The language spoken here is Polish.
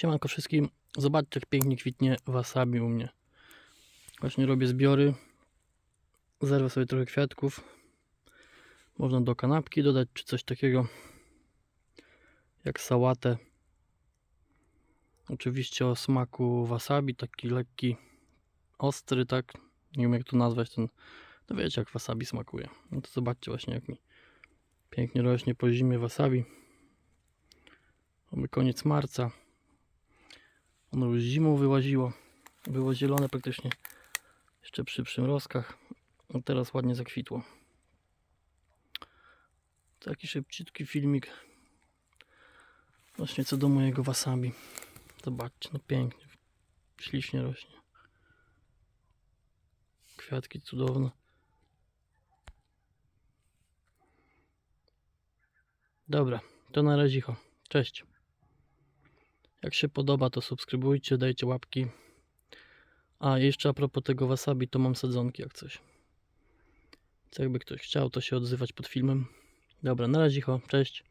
Siemanko wszystkim. Zobaczcie jak pięknie kwitnie wasabi u mnie. Właśnie robię zbiory. Zerwę sobie trochę kwiatków. Można do kanapki dodać czy coś takiego. Jak sałatę. Oczywiście o smaku wasabi, taki lekki, ostry, tak? Nie wiem jak to nazwać ten. No wiecie jak wasabi smakuje. No to zobaczcie właśnie jak mi pięknie rośnie po zimie wasabi. Mamy koniec marca. Ono już zimą wyłaziło. Było zielone praktycznie jeszcze przy przymrozkach. A teraz ładnie zakwitło. Taki szybciutki filmik. Właśnie co do mojego wasabi. Zobaczcie, no pięknie. Ślicznie rośnie. Kwiatki cudowne. Dobra, to na razie. Cześć. Jak się podoba, to subskrybujcie, dajcie łapki. A jeszcze a propos tego wasabi, to mam sadzonki jak coś. Co jakby ktoś chciał, to się odzywać pod filmem. Dobra, na razie, cześć.